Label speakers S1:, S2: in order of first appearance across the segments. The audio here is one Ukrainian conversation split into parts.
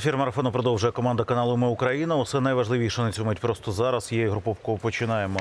S1: Ефір марафону продовжує команда каналу Ми Україна. Усе найважливіше на цю мить просто зараз. Є груповку. Починаємо.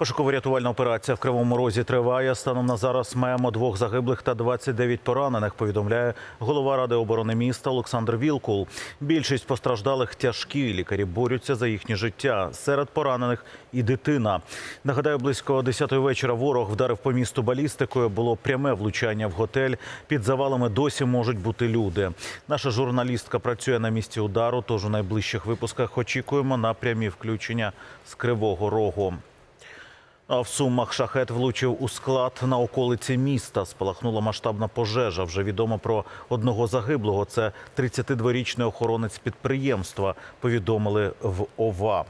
S1: Пошуково-рятувальна операція в Кривому Розі триває. Станом на зараз маємо двох загиблих та 29 поранених. Повідомляє голова ради оборони міста Олександр Вілкул. Більшість постраждалих тяжкі. Лікарі борються за їхнє життя. Серед поранених і дитина. Нагадаю, близько 10-ї вечора ворог вдарив по місту балістикою. Було пряме влучання в готель. Під завалами досі можуть бути люди. Наша журналістка працює на місці удару. Тож у найближчих випусках очікуємо на прямі включення з Кривого Рогу. А в Сумах шахет влучив у склад на околиці міста. Спалахнула масштабна пожежа. Вже відомо про одного загиблого. Це 32-річний охоронець підприємства. Повідомили в ОВА.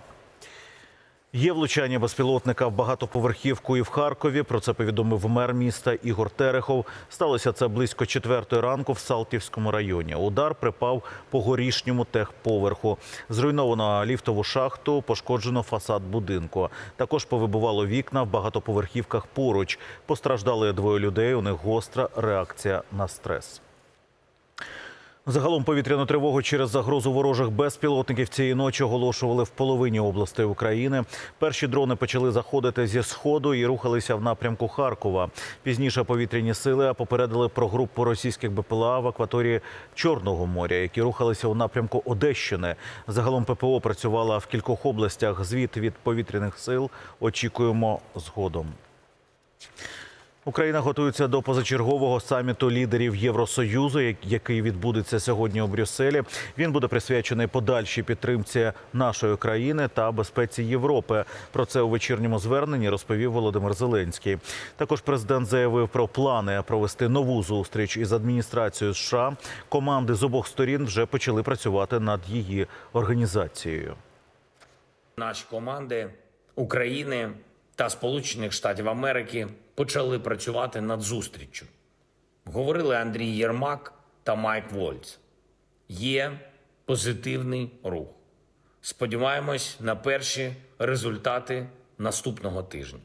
S1: Є влучання безпілотника в багатоповерхівку і в Харкові. Про це повідомив мер міста Ігор Терехов. Сталося це близько четвертої ранку в Салтівському районі. Удар припав по горішньому техповерху. Зруйновано ліфтову шахту, пошкоджено фасад будинку. Також повибувало вікна в багатоповерхівках поруч. Постраждали двоє людей. У них гостра реакція на стрес. Загалом повітряну тривогу через загрозу ворожих безпілотників цієї ночі оголошували в половині областей України. Перші дрони почали заходити зі сходу і рухалися в напрямку Харкова. Пізніше повітряні сили попередили про групу російських БПЛА в акваторії Чорного моря, які рухалися у напрямку Одещини. Загалом ППО працювала в кількох областях. Звіт від повітряних сил очікуємо згодом. Україна готується до позачергового саміту лідерів Євросоюзу, який відбудеться сьогодні у Брюсселі. Він буде присвячений подальшій підтримці нашої країни та безпеці Європи. Про це у вечірньому зверненні розповів Володимир Зеленський. Також президент заявив про плани провести нову зустріч із адміністрацією США. Команди з обох сторін вже почали працювати над її організацією.
S2: Наші команди України та Сполучених Штатів Америки почали працювати над зустріччю. Говорили Андрій Єрмак та Майк Вольц. Є позитивний рух. Сподіваємось на перші результати наступного тижня.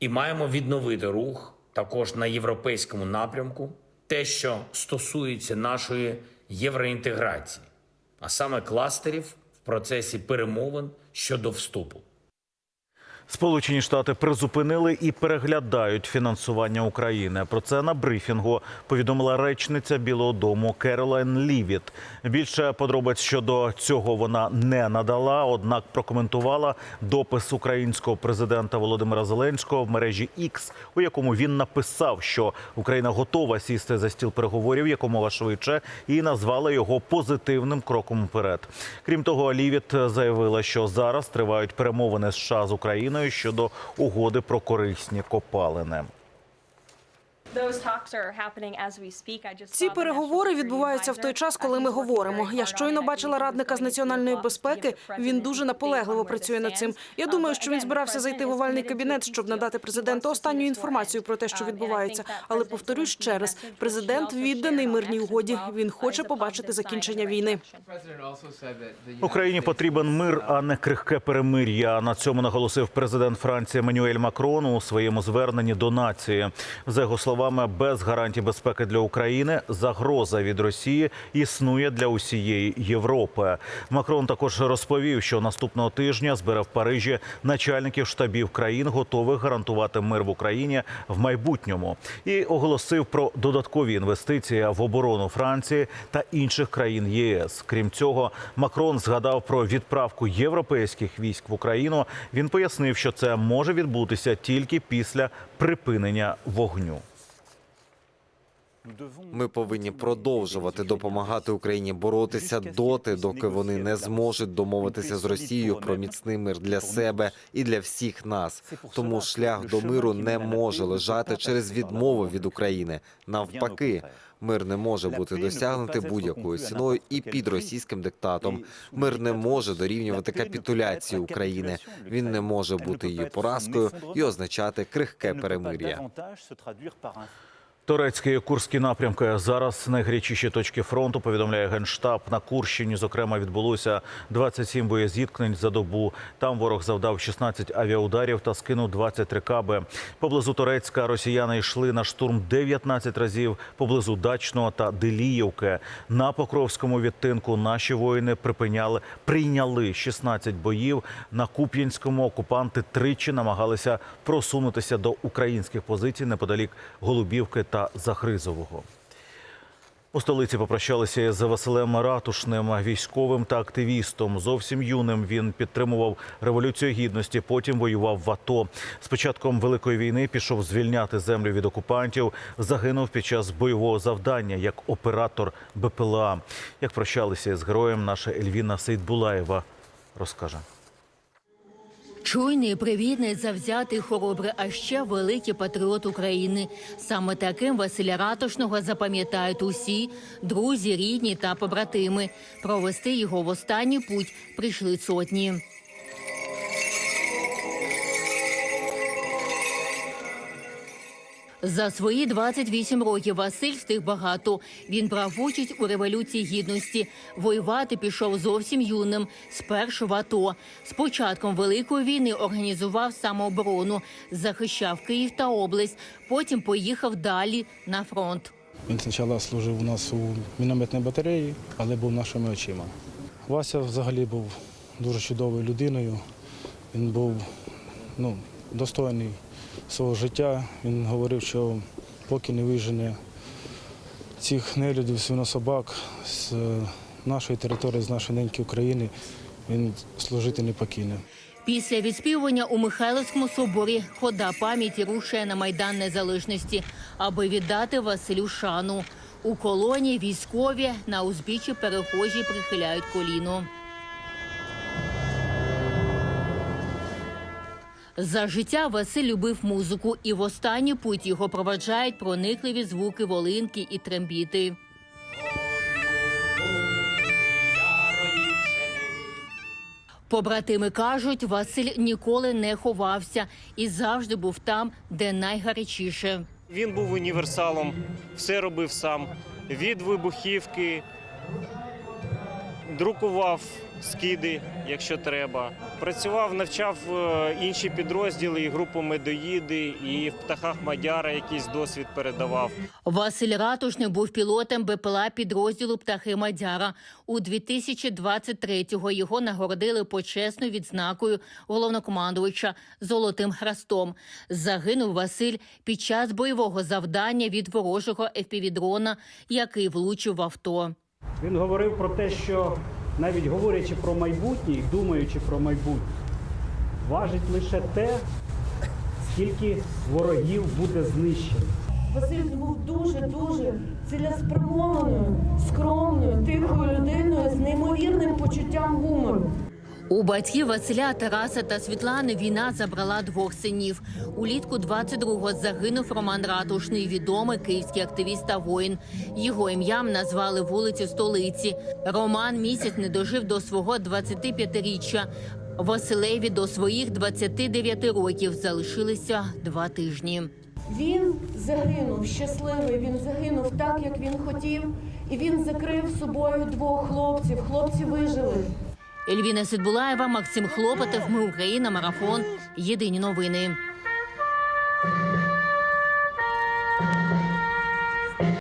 S2: І маємо відновити рух також на європейському напрямку, те, що стосується нашої євроінтеграції, а саме кластерів в процесі перемовин щодо вступу.
S1: Сполучені Штати призупинили і переглядають фінансування України. Про це на брифінгу повідомила речниця Білого Дому Керолайн Лівіт. Більше подробиць щодо цього вона не надала однак прокоментувала допис українського президента Володимира Зеленського в мережі X, у якому він написав, що Україна готова сісти за стіл переговорів якомога швидше, і назвала його позитивним кроком вперед. Крім того, Лівіт заявила, що зараз тривають перемовини США з Україною щодо угоди про корисні копалини.
S3: Ці переговори відбуваються в той час, коли ми говоримо. Я щойно бачила радника з національної безпеки. Він дуже наполегливо працює над цим. Я думаю, що він збирався зайти в овальний кабінет, щоб надати президенту останню інформацію про те, що відбувається. Але повторюсь ще раз: президент відданий мирній угоді. Він хоче побачити закінчення війни.
S1: Україні потрібен мир, а не крихке перемир'я. На цьому наголосив президент Франції Еммануель Макрон у своєму зверненні до нації. За його словами, без гарантій безпеки для України загроза від Росії існує для усієї Європи. Макрон також розповів, що наступного тижня збере в Парижі начальників штабів країн, готових гарантувати мир в Україні в майбутньому, і оголосив про додаткові інвестиції в оборону Франції та інших країн ЄС. Крім цього, Макрон згадав про відправку європейських військ в Україну. Він пояснив, що це може відбутися тільки після припинення вогню.
S4: Ми повинні продовжувати допомагати Україні боротися доти, доки вони не зможуть домовитися з Росією про міцний мир для себе і для всіх нас. Тому шлях до миру не може лежати через відмову від України. Навпаки, мир не може бути досягнутий будь-якою ціною і під російським диктатом. Мир не може дорівнювати капітуляції України. Він не може бути її поразкою і означати крихке перемир'я.
S1: Турецькі курські напрямки зараз найгарячіші точки фронту. Повідомляє генштаб. На Курщині, зокрема, відбулося 27 боєзіткнень за добу. Там ворог завдав 16 авіаударів та скинув 23 каби. Поблизу Турецька росіяни йшли на штурм 19 разів. Поблизу Дачного та Деліївки. На Покровському відтинку наші воїни припиняли прийняли 16 боїв. На Куп'янському окупанти тричі намагалися просунутися до українських позицій неподалік Голубівки та Захризового. У столиці попрощалися із Василем Ратушним, військовим та активістом. Зовсім юним він підтримував революцію гідності. Потім воював в АТО. З початком великої війни пішов звільняти землю від окупантів. Загинув під час бойового завдання як оператор БПЛА. Як прощалися із героєм, наша Ельвіна Сейдбулаєва розкаже.
S5: Чуйний, привітний, завзятий, хоробрий, а ще великий патріот України. Саме таким Василя Ратушного запам'ятають усі друзі, рідні та побратими. Провести його в останній путь прийшли сотні. За свої 28 років Василь встиг багато. Він брав участь у революції гідності. Воювати пішов зовсім юним. Спершу в АТО. З початком великої війни організував самооборону, захищав Київ та область. Потім поїхав далі на фронт.
S6: Він спочатку служив у нас у мінометній батареї, але був нашими очима. Вася взагалі був дуже чудовою людиною. Він був ну, достойний свого життя. Він говорив, що поки не вижене цих нелюдів, свинособак з е, нашої території, з нашої неньки України, він служити не покине.
S5: Після відспівування у Михайловському соборі хода пам'яті рушує на майдан незалежності, аби віддати Василю шану. У колоні військові на узбіччі перехожі прихиляють коліно. За життя Василь любив музику, і в останній путь його проваджають проникливі звуки волинки і трембіти. Побратими кажуть, Василь ніколи не ховався і завжди був там, де найгарячіше.
S7: Він був універсалом, все робив сам. Від вибухівки, друкував скиди, якщо треба. Працював, навчав е, інші підрозділи, і групу медоїди, і в птахах Мадяра якийсь досвід передавав.
S5: Василь Ратушний був пілотом БПЛА підрозділу Птахи Мадяра. У 2023-го його нагородили почесною відзнакою головнокомандувача Золотим Хрестом. Загинув Василь під час бойового завдання від ворожого ФПВ-дрона, який влучив в авто.
S8: Він говорив про те, що навіть говорячи про майбутнє і думаючи про майбутнє, важить лише те, скільки ворогів буде знищено.
S9: Василь був дуже дуже цілеспрямованою, скромною, тихою людиною з неймовірним почуттям гумору.
S5: У батьків Василя, Тараса та Світлани війна забрала двох синів. Улітку 22-го загинув Роман Ратушний, відомий київський активіст та воїн. Його ім'ям назвали вулицю столиці. Роман місяць не дожив до свого 25-річчя. Василеві до своїх 29 років залишилися два тижні.
S9: Він загинув щасливий. Він загинув так, як він хотів, і він закрив собою двох хлопців. Хлопці вижили.
S5: Ельвіна Сидбулаєва, Максим Хлопотов. Ми Україна. Марафон. Єдині новини.